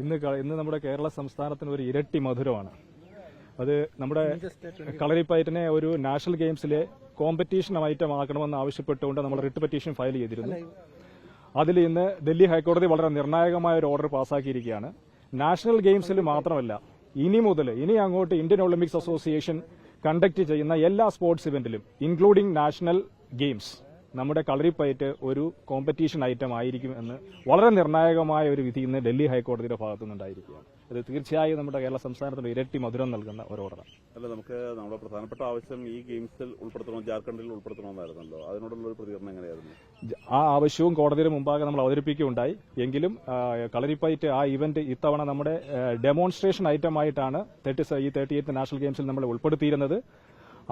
ഇന്ന് ഇന്ന് നമ്മുടെ കേരള സംസ്ഥാനത്തിന് ഒരു ഇരട്ടി മധുരമാണ്. അത് നമ്മുടെ കളരിപ്പയറ്റിനെ ഒരു നാഷണൽ ഗെയിംസിലെ കോമ്പറ്റീഷൻ ഐറ്റം ആക്കണമെന്ന് ആവശ്യപ്പെട്ടുകൊണ്ട് നമ്മൾ റിട്ട് പെറ്റീഷൻ ഫയൽ ചെയ്തിരുന്നു. അതിൽ ഇന്ന് ഡൽഹി ഹൈക്കോടതി വളരെ നിർണായകമായ ഒരു ഓർഡർ പാസ്സാക്കിയിരിക്കുകയാണ്. നാഷണൽ ഗെയിംസിൽ മാത്രമല്ല ഇനി മുതൽ ഇനി അങ്ങോട്ട് ഇന്ത്യൻ ഒളിമ്പിക്സ് അസോസിയേഷൻ കണ്ടക്ട് ചെയ്യുന്ന എല്ലാ സ്പോർട്സ് ഇവന്റിലും ഇൻക്ലൂഡിംഗ് നാഷണൽ ഗെയിംസ്. നമ്മുടെ കളറിപ്പയറ്റ് ഒരു കോമ്പറ്റീഷൻ ഐറ്റം ആയിരിക്കും എന്ന് വളരെ നിർണായകമായ ഒരു വിധി ഇന്ന് ഡൽഹി ഹൈക്കോടതിയുടെ ഭാഗത്തു നിന്നുണ്ടായിരിക്കുകയാണ് ഇത് തീർച്ചയായും നമ്മുടെ കേരള സംസ്ഥാനത്തിന് ഇരട്ടി മധുരം നൽകുന്ന ഒരു ഓർഡറാണ് അല്ല നമുക്ക് നമ്മുടെ പ്രധാനപ്പെട്ട ആവശ്യം ഈ ഗെയിംസിൽ ഉൾപ്പെടുത്തണം ജാർഖണ്ഡിൽ ഉൾപ്പെടുത്തണമെന്നായിരുന്നല്ലോ അതിനോടുള്ള ഒരു പ്രതികരണം എങ്ങനെയായിരുന്നു? ആ ആവശ്യവും കോടതിയുടെ മുമ്പാകെ നമ്മൾ അവതരിപ്പിക്കുകയുണ്ടായി. എങ്കിലും കളരിപ്പയറ്റ് ആ ഇവന്റ് ഇത്തവണ നമ്മുടെ ഡെമോൺസ്ട്രേഷൻ ഐറ്റമായിട്ടാണ് തേർട്ടി ഈ തേർട്ടി എയ്ത്ത് നാഷണൽ ഗെയിംസിൽ നമ്മൾ ഉൾപ്പെടുത്തിയിരുന്നത്.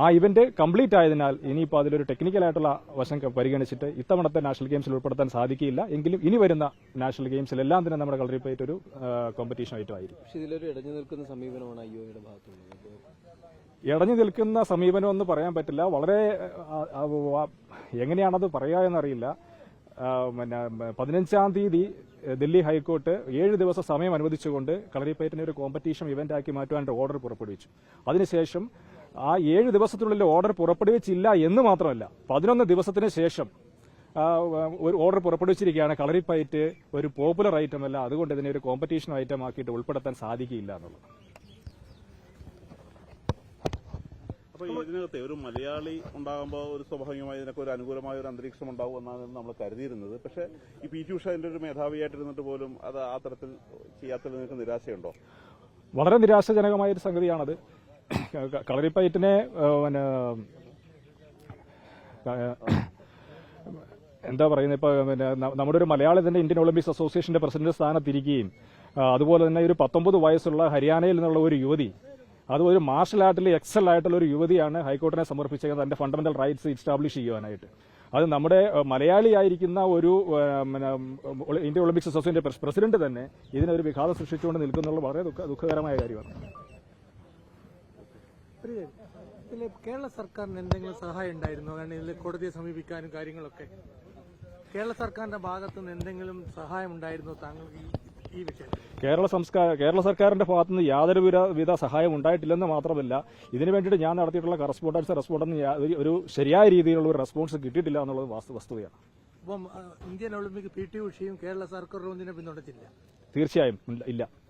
ആ ഇവന്റ് കംപ്ലീറ്റ് ആയതിനാൽ ഇനിയിപ്പോൾ അതിലൊരു ടെക്നിക്കലായിട്ടുള്ള വശം പരിഗണിച്ചിട്ട് ഇത്തവണത്തെ നാഷണൽ ഗെയിംസിൽ ഉൾപ്പെടുത്താൻ സാധിക്കില്ല എങ്കിലും ഇനി വരുന്ന നാഷണൽ ഗെയിംസിൽ എല്ലാം തന്നെ നമ്മുടെ കളറി കളരിപ്പയറ്റ് ഒരു കോമ്പറ്റീഷൻ ആയിട്ട് ആയിരിക്കും പക്ഷെ ഇതിലൊരു ഇടഞ്ഞു നിൽക്കുന്ന സമീപനമാണ് ഭാഗത്തുള്ളത്. ഇടഞ്ഞു നിൽക്കുന്ന സമീപനം എന്ന് പറയാൻ പറ്റില്ല. വളരെ എങ്ങനെയാണത് പറയുക എന്നറിയില്ല. പിന്നെ പതിനഞ്ചാം തീയതി ദില്ലി ഹൈക്കോർട്ട് ഏഴ് ദിവസം സമയം അനുവദിച്ചുകൊണ്ട് കളരിപ്പയറ്റിനെ ഒരു കോമ്പറ്റീഷൻ ഇവന്റ് ആക്കി മാറ്റുവാനായിട്ട് ഓർഡർ പുറപ്പെടുവിച്ചു. അതിനുശേഷം ആ ഏഴ് ദിവസത്തിനുള്ളിൽ ഓർഡർ പുറപ്പെടുവിച്ചില്ല എന്ന് മാത്രമല്ല പതിനൊന്ന് ദിവസത്തിന് ശേഷം ഒരു ഓർഡർ പുറപ്പെടുവിച്ചിരിക്കുകയാണ്. കളറിപ്പയറ്റ് ഒരു പോപ്പുലർ ഐറ്റം അല്ല അതുകൊണ്ട് ഇതിനെ ഒരു കോമ്പറ്റീഷൻ ഐറ്റം ആക്കിയിട്ട് ഉൾപ്പെടുത്താൻ സാധിക്കില്ല എന്നുള്ളത്. അപ്പൊ ഇതിനകത്തെ ഒരു മലയാളി ഉണ്ടാകുമ്പോൾ ഒരു സ്വാഭാവികമായി ഇതിനൊക്കെ ഒരു അനുകൂലമായ ഒരു അന്തരീക്ഷം ഉണ്ടാവും എന്നാണ് നമ്മൾ കരുതിയിരുന്നത്. പക്ഷേ ഈ പി ടി ഉഷ അതിന്റെ ഒരു മേധാവിയായിട്ടിരുന്നിട്ട് പോലും അത് ആ തരത്തിൽ ചെയ്യാത്തതിൽ നിങ്ങൾക്ക് നിരാശയുണ്ടോ? വളരെ നിരാശാജനകമായ ഒരു സംഗതിയാണത്. ക- കളരിപ്പയറ്റിനെ പിന്നെ എന്താ പറയുന്നത് ഇപ്പൊ പിന്നെ നമ്മുടെ ഒരു മലയാളി തന്നെ ഇന്ത്യൻ ഒളിമ്പിക്സ് അസോസിയേഷന്റെ പ്രസിഡന്റ് സ്ഥാനത്തിരിക്കുകയും അതുപോലെ തന്നെ ഒരു പത്തൊമ്പത് വയസ്സുള്ള ഹരിയാനയിൽ നിന്നുള്ള ഒരു യുവതി അത് ഒരു മാർഷൽ ആർട്ടിൽ എക്സൽ ആയിട്ടുള്ള ഒരു യുവതിയാണ് ഹൈക്കോടതിനെ സമർപ്പിച്ചത് തന്റെ ഫണ്ടമെന്റൽ റൈറ്റ്സ് ഇസ്റ്റാബ്ലിഷ് ചെയ്യുവാനായിട്ട്. അത് നമ്മുടെ മലയാളിയായിരിക്കുന്ന ഒരു ഇന്ത്യൻ ഒളിമ്പിക്സ് അസോസിയേഷന്റെ പ്രസിഡന്റ് തന്നെ ഇതിനൊരു വിഘാതം സൃഷ്ടിച്ചുകൊണ്ട് നിൽക്കുന്നുള്ള വളരെ ദുഃഖ- ദുഃഖകരമായ കാര്യമാണ്. പ്രിയ, ഇതിൽ കേരള സർക്കാരിന് എന്തെങ്കിലും സഹായം ഉണ്ടായിരുന്നോ? കാരണം ഇതിൽ കോടതിയെ സമീപിക്കാനും കാര്യങ്ങളൊക്കെ. കേരള സർക്കാരിന്റെ ഭാഗത്തു നിന്ന് എന്തെങ്കിലും സഹായം ഉണ്ടായിരുന്നോ താങ്കൾക്ക് ഈ- വിഷയത്തിൽ? കേരള സംസ്കാര കേരള സർക്കാരിന്റെ ഭാഗത്തുനിന്ന് യാതൊരു വിധ- സഹായം ഉണ്ടായിട്ടില്ലെന്ന് മാത്രമല്ല ഇതിനു വേണ്ടിയിട്ട് ഞാൻ നടത്തിയിട്ടുള്ള കറസ്പോണ്ടൻസ് റെസ്പോണ്ടൻസ് ഒരു ശരിയായ രീതിയിലുള്ള ഒരു റെസ്പോൺസ് കിട്ടിയിട്ടില്ല എന്നുള്ളത് വാസ്തു വസ്തുതയാണ്. അപ്പം ഇന്ത്യൻ ഒളിമ്പിക് പി ടി ഉഷയും കേരള സർക്കാർ ഒന്നിനെ പിന്തുണച്ചില്ല. തീർച്ചയായും ഇല്ല.